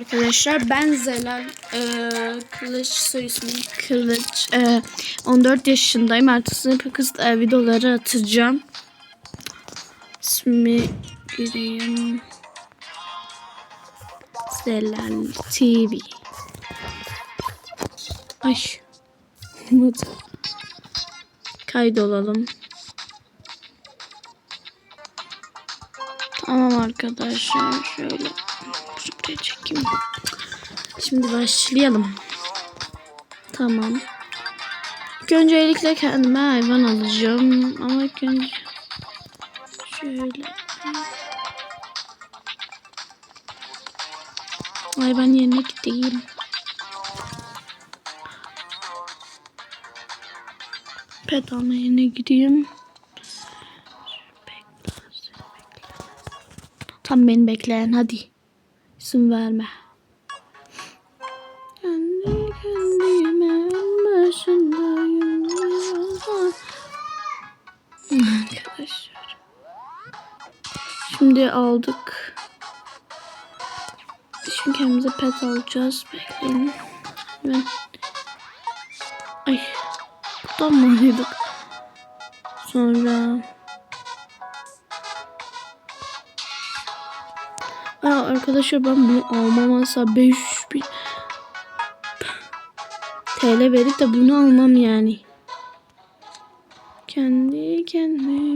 Arkadaşlar ben Zelal e, Kılıç soy ismim Kılıç. E, 14 yaşındayım. Ertesi kız e, videoları atacağım. İsmi gireyim Zelal TV Ay Kaydolalım. Tamam arkadaşlar şöyle Buraya çekeyim. Şimdi başlayalım. Tamam. İlk öncelikle kendime hayvan alacağım. Ama ilk önce şöyle hayvan yerine gideyim. Pet alma yerine gideyim. Tam beni bekleyen hadi. İsim verme. Kendi kendime başındayım. Arkadaşlar. Şimdi aldık. Şimdi kendimize pet alacağız. Bekleyin. Ben... Ay. Buradan mı alıyorduk? Sonra... Aa, arkadaşlar ben bunu almam asla 500 bin TL verip de bunu almam yani. Kendi kendime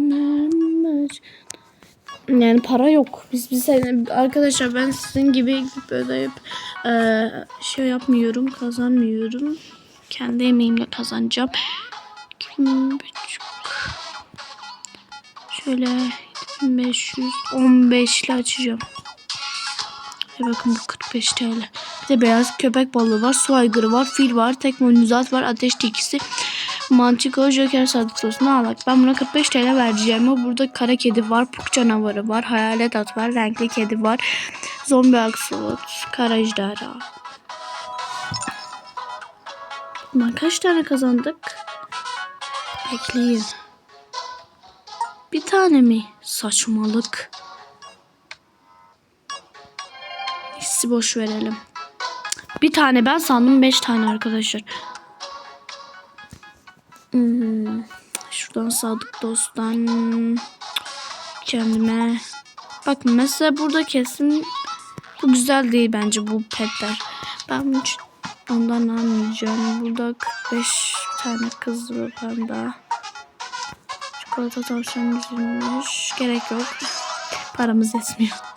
yani para yok. Biz biz arkadaşlar ben sizin gibi böyle hep eee, şey yapmıyorum, kazanmıyorum. Kendi emeğimle kazanacağım. Kim buçuk. Şöyle 515 ile açacağım. Ve bakın bu 45 TL. Bir de beyaz köpek balığı var. Su aygırı var. Fil var. Tekmonizat var. Ateş tilkisi. Mantico, Joker sadıksosunu alak. Ben buna 45 TL vereceğim. Burada kara kedi var. Puk canavarı var. Hayalet at var. Renkli kedi var. Zombi aksolot. Kara ejderha. Bundan kaç tane kazandık? Bekleyin. Bir tane mi? Saçmalık. Hissi boş verelim. Bir tane ben sandım beş tane arkadaşlar. Hmm. Şuradan sadık dosttan kendime. Bakın mesela burada kesin bu güzel değil bence bu petler. Ben hiç ondan almayacağım. Burada 45 tane kız var panda. Çikolata tavşan üzülmüş. Gerek yok. Paramız yetmiyor.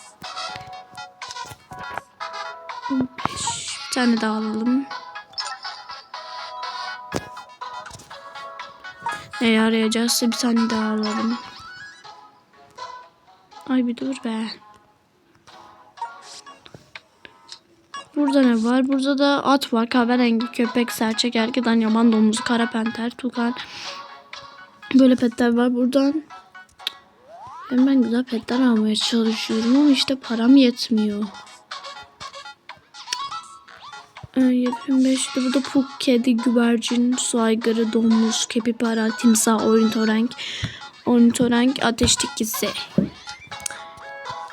Bir tane daha alalım. Ne arayacağızsa bir tane daha alalım. Ay bir dur be. Burada ne var? Burada da at var. Kahverengi köpek, serçe, gergedan, yaban domuzu, kara panter, tukan. Böyle petler var. Buradan hem ben güzel petler almaya çalışıyorum ama işte param yetmiyor. 75'te bu da puk, kedi, güvercin, su aygırı, domuz, kepipara, timsah, ornitorenk, ornitorenk, ateş tikisi.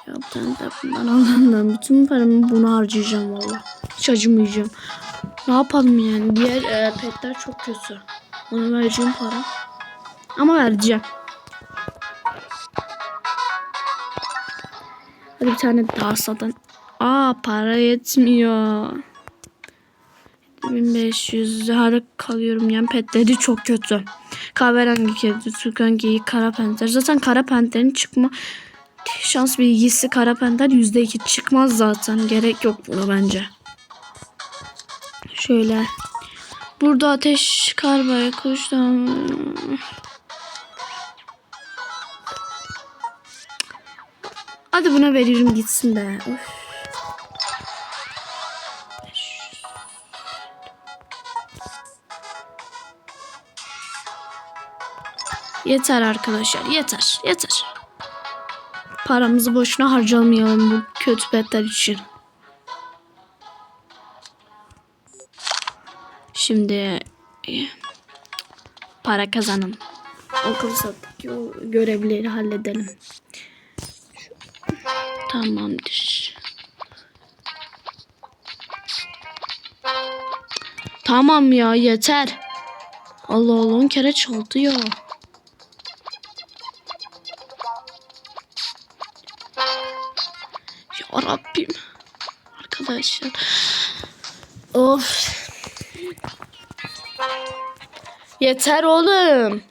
Ya ben de bundan alandan bütün paramı buna harcayacağım valla. Hiç acımayacağım. Ne yapalım yani? Diğer e, petler çok kötü. Ona vereceğim para. Ama vereceğim. Hadi bir tane daha satın. Aa para yetmiyor. 1500 harap kalıyorum yani petleri çok kötü. Kahverengi kedi, Türkan geyik, kara panter. Zaten kara panterin çıkma şans bilgisi kara panter %2 çıkmaz zaten. Gerek yok buna bence. Şöyle. Burada ateş, kar, baykuş. Hadi buna veririm gitsin be. Of. Yeter arkadaşlar yeter yeter. Paramızı boşuna harcamayalım bu kötü petler için. Şimdi e, para kazanın. Okul sattık görevleri halledelim. Tamamdır. Tamam ya yeter. Allah Allah on kere çaldı. Ya Arkadaşlar. Of. Yeter oğlum.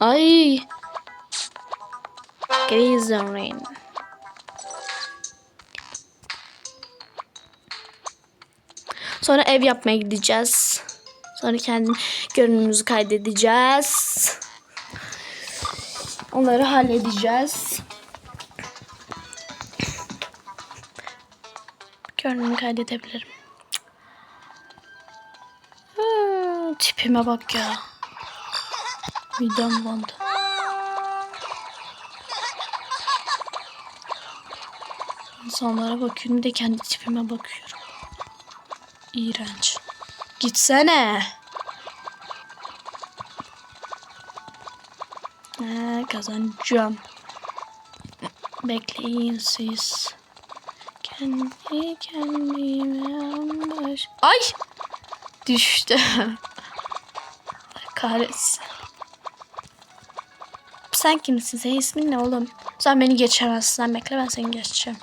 Ay. Glycerin. Sonra ev yapmaya gideceğiz. Sonra kendi görünümümüzü kaydedeceğiz. Onları halledeceğiz. Görünümü kaydedebilirim. Hmm, tipime bak ya. Midem bulandı. İnsanlara bakıyorum de kendi tipime bakıyorum. İğrenç. Gitsene. He, kazanacağım. Bekleyin siz. Kendi kendime baş... Ay! Düştü. Kahretsin. Sen kimsin? Senin ismin ne oğlum? Sen beni geçemezsin. Sen bekle ben seni geçeceğim.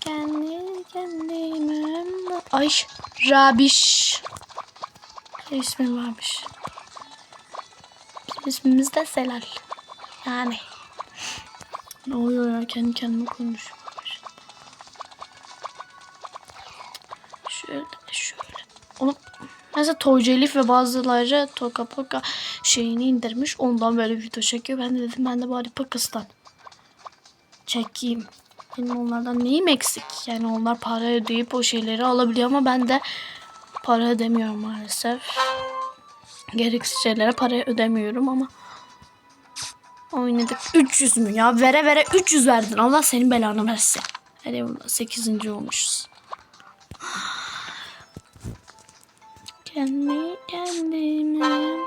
Kendi kendime... Ay! Rabiş. Ne ismin varmış? Bizim de Selal. Yani. Ne oluyor ya? Kendi kendime konuşuyorum. Mesela Toyca Elif ve bazıları Toka Poka şeyini indirmiş. Ondan böyle video çekiyor. Ben de dedim ben de bari Pakistan çekeyim. Benim onlardan neyim eksik? Yani onlar para ödeyip o şeyleri alabiliyor ama ben de para ödemiyorum maalesef. Gereksiz şeylere para ödemiyorum ama oynadık. 300 mü ya? Vere vere 300 verdin. Allah senin belanı versin. Hadi 8. olmuşuz. Kendi kendime.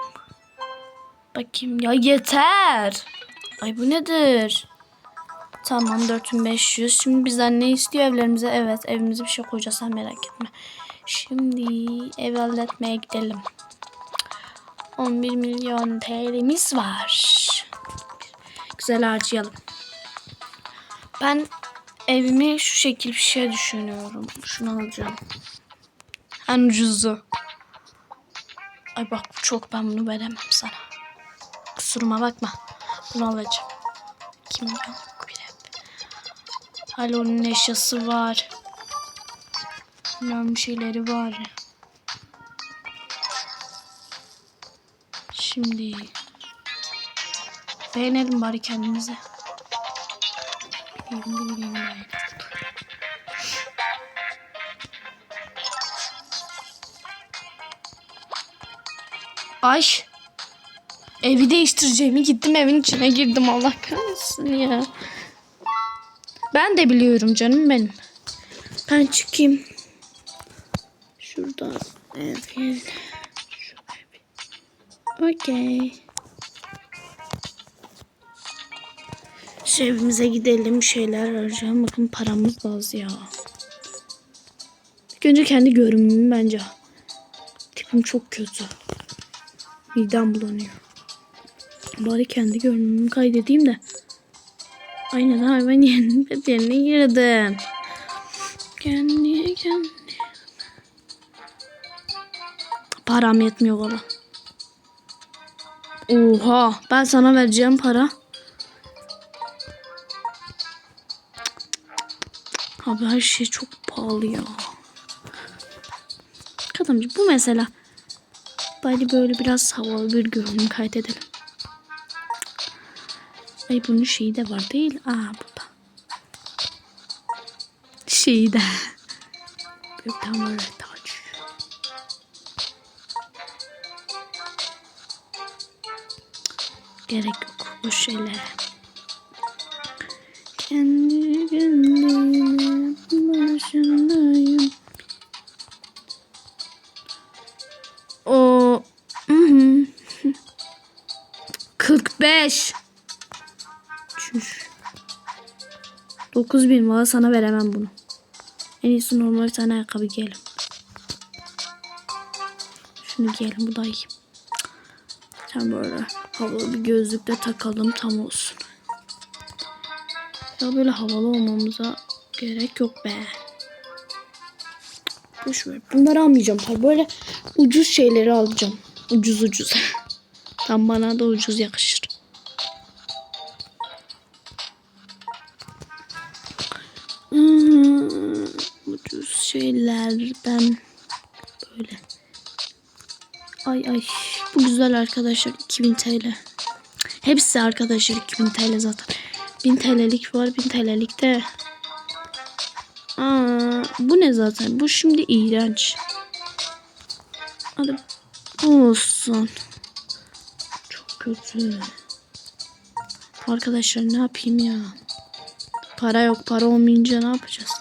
Bakayım ya yeter. Ay bu nedir? Tamam 4500. Şimdi bizden ne istiyor evlerimize? Evet evimize bir şey koyacağız sen merak etme. Şimdi ev halletmeye gidelim. 11 milyon TL'miz var. Güzel harcayalım. Ben evimi şu şekil bir şey düşünüyorum. Şunu alacağım. En ucuzu. Ay bak bu çok ben bunu veremem sana. Kusuruma bakma. Bunu alacağım. Kim yok bir hep. Halonun eşyası var. Bilmem şeyleri var. Şimdi beğenelim bari kendimize. Bileyim, bileyim, bileyim. Ay. Evi değiştireceğimi gittim evin içine girdim Allah kahretsin ya. Ben de biliyorum canım benim. Ben çıkayım. Şuradan ev. Şuraya bir. Okey. Şu evimize gidelim. Şeyler arayacağım. Bakın paramız az ya. Önce kendi görünümüm bence. Tipim çok kötü. Midem bulanıyor. Bari kendi görünümümü kaydedeyim de. Aynen hayvan yerine, yerine girdim. Kendi kendi. Param yetmiyor valla. Oha ben sana vereceğim para. Abi her şey çok pahalı ya. Kadamcı bu mesela. Bari böyle biraz havalı bir görünüm kaydedelim. Ay bunun şeyi de var değil. Aa burada. Şeyi de. Tane böyle taç. Gerek yok bu şeylere. Kendi kendime 9000 valla sana veremem bunu. En iyisi normal bir tane ayakkabı giyelim. Şunu giyelim bu da iyi. Sen böyle havalı bir gözlük de takalım tam olsun. Ya böyle havalı olmamıza gerek yok be. Boş ver. Bunları almayacağım. tabii. Böyle ucuz şeyleri alacağım. Ucuz ucuz. Tam bana da ucuz yakışır. Şeylerden böyle. Ay ay bu güzel arkadaşlar 2000 TL. Hepsi arkadaşlar 2000 TL zaten. 1000 TL'lik var 1000 TL'lik de. Aa, bu ne zaten? Bu şimdi iğrenç. Hadi olsun. Çok kötü. Arkadaşlar ne yapayım ya? Para yok. Para olmayınca ne yapacağız?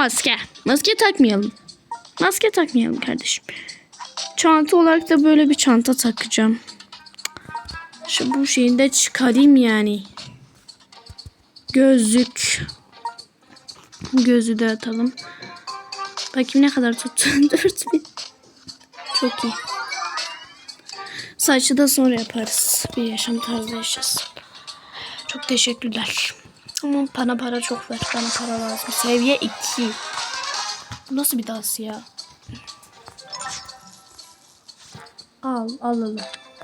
Maske. Maske takmayalım. Maske takmayalım kardeşim. Çanta olarak da böyle bir çanta takacağım. Şu bu şeyi de çıkarayım yani. Gözlük. Gözü de atalım. Bakayım ne kadar tuttu. 4000. Çok iyi. Saçı da sonra yaparız. Bir yaşam tarzı yaşasın. Çok teşekkürler. Ama bana para çok ver. Bana para lazım. Seviye 2. Bu nasıl bir dans ya? Al alalım.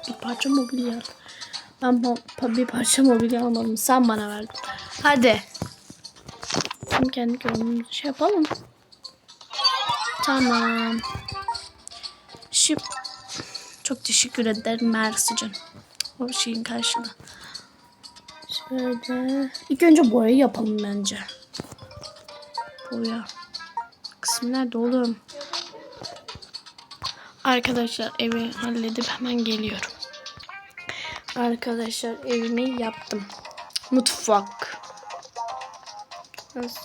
Bir parça mobilya al. Ben pa- bir parça mobilya almadım. Sen bana verdin. Hadi. Şimdi kendi görünümümüzü şey yapalım. Tamam. Şimdi çok teşekkür ederim Mersi canım. O şeyin karşılığı. Şöyle. İlk önce boya yapalım bence. Boya. Kısmı nerede oğlum? Arkadaşlar evi halledip hemen geliyorum. Arkadaşlar evimi yaptım. Mutfak.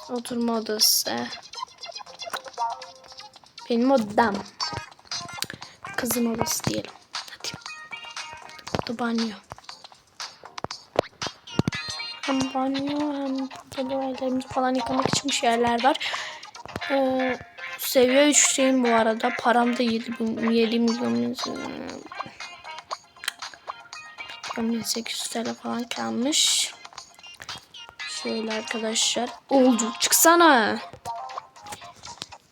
Oturma odası. Benim odam. Kızın odası diyelim. Hadi. Burada banyo. Hem banyo hem burada böyle falan yıkamak için bir şeyler var. Ee, seviye 3 şeyim bu arada. Param da 7 bin, 7 milyon 1800 TL falan kalmış. Şöyle arkadaşlar. Oldu. Çıksana.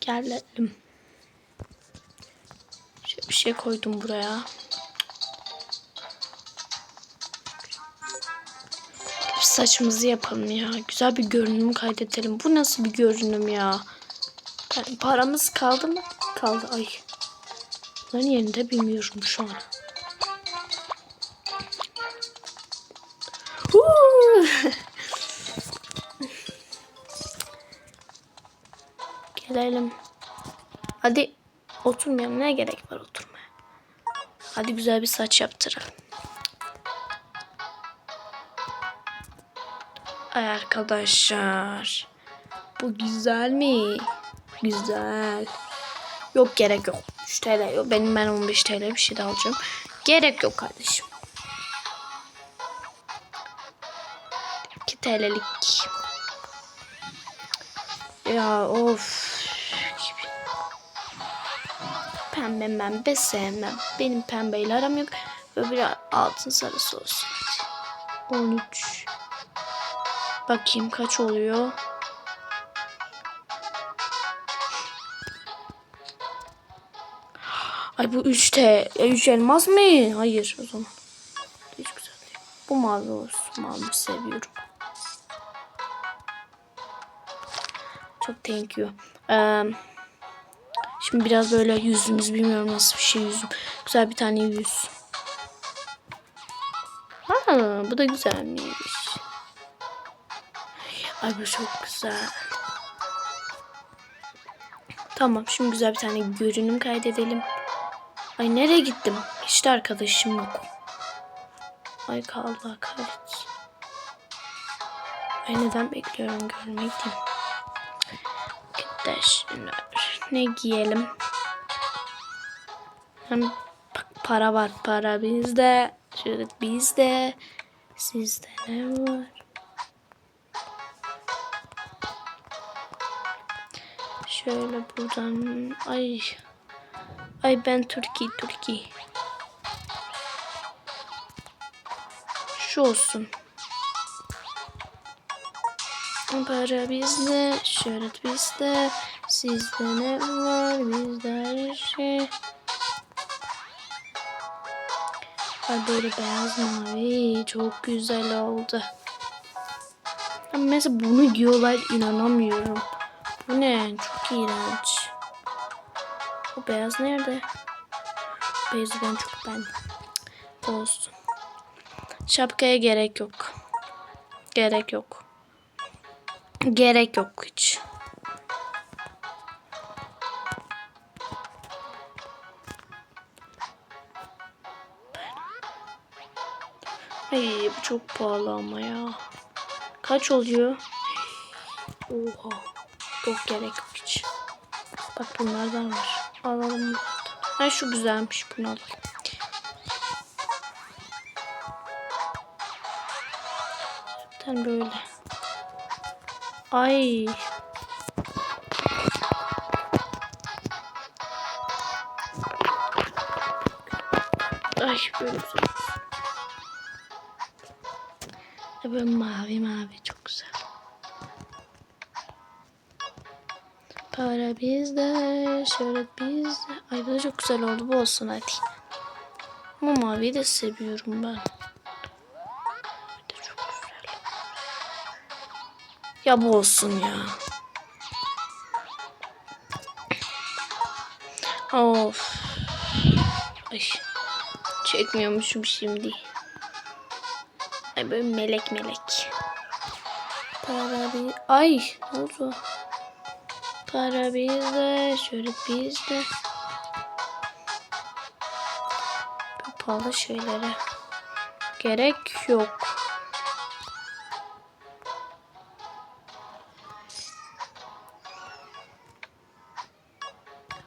Geldim. Şöyle bir şey koydum buraya. Saçımızı yapalım ya. Güzel bir görünüm kaydedelim. Bu nasıl bir görünüm ya? Yani paramız kaldı mı? Kaldı. Ay. Bunların yerinde bilmiyorum şu an. Gelelim. Hadi oturmayalım. Ne gerek var oturmaya? Hadi güzel bir saç yaptıralım. Arkadaşlar. Bu güzel mi? Güzel. Yok gerek yok. 3 TL yok. Benim ben 15 TL bir şey de alacağım. Gerek yok kardeşim. 2 TL'lik. Ya of. Pembe membe sevmem. Benim pembeyle aram yok. Ve bir altın sarısı olsun. 13. Bakayım kaç oluyor. Ay bu 3 T. 3 elmas mı? Hayır o zaman. Hiç güzel değil. Bu mavi olsun. Mavi seviyorum. Çok thank you. Ee, şimdi biraz böyle yüzümüz bilmiyorum nasıl bir şey yüzüm. Güzel bir tane yüz. Ha, bu da güzelmiş. Ay bu çok güzel. Tamam şimdi güzel bir tane görünüm kaydedelim. Ay nereye gittim? Hiç de arkadaşım yok. Ay Allah kahretsin. Ay neden bekliyorum görmek değil. Arkadaşlar ne giyelim? Hem Para var para bizde. Şöhret bizde. Sizde ne var? Şöyle buradan ay ay ben Türkiye Türkiye. Şu olsun. Para bizde, şöhret bizde, sizde ne var, bizde her şey. Ay böyle beyaz mavi çok güzel oldu. Mesela bunu diyorlar inanamıyorum. Bu ne? Çok iğrenç. Bu beyaz nerede? Beyazı ben çok ben. Olsun. Şapkaya gerek yok. Gerek yok. Gerek yok hiç. Ay bu çok pahalı ama ya. Kaç oluyor? Oha. Çok gerek yok hiç. Bak bunlardan var. Alalım. Ha şu güzelmiş bunu alalım. Zaten böyle. Ay. Ay böyle güzel. Böyle mavi mavi çok güzel. Para bizde, şöhret bizde. Ay bu da çok güzel oldu. Bu olsun hadi. Ama maviyi de seviyorum ben. Çok güzel. Ya bu olsun ya. Of. Ay. Çekmiyormuşum şimdi. Ay böyle melek melek. Ay ne oldu? Para bizde, şöyle bizde. Bu pahalı şeylere gerek yok.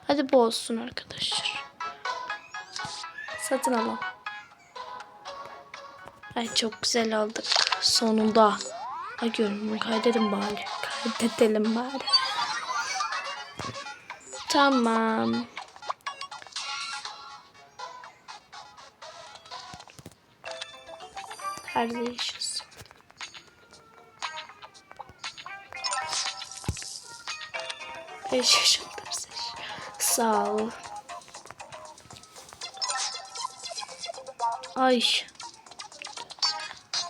Hadi bu olsun arkadaşlar. Satın alalım. Ay çok güzel aldık. Sonunda. Ay görünümü kaydedelim bari. Kaydedelim bari. Tamam. Her değişiz. Beş yaşındır Sağ ol. Ay.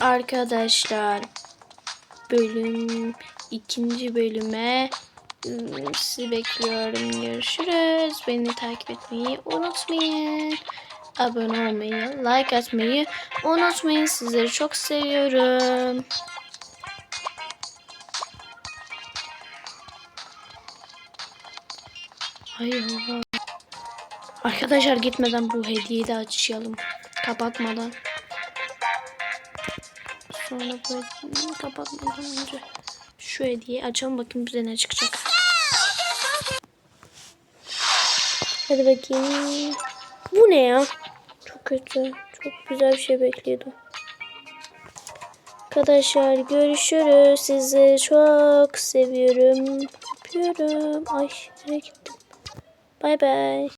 Arkadaşlar bölüm ikinci bölüme sizi bekliyorum. Görüşürüz. Beni takip etmeyi unutmayın. Abone olmayı, like atmayı unutmayın. Sizleri çok seviyorum. Ay Allah. Arkadaşlar gitmeden bu hediyeyi de açalım. Kapatmadan. Sonra hmm, kapatmadan önce şu hediyeyi açalım bakayım bize ne çıkacak. Hadi bakayım. Bu ne ya? Çok kötü. Çok güzel bir şey bekliyordum. Arkadaşlar görüşürüz. Sizi çok seviyorum. Öpüyorum. Ay nereye gittim? Bay bay.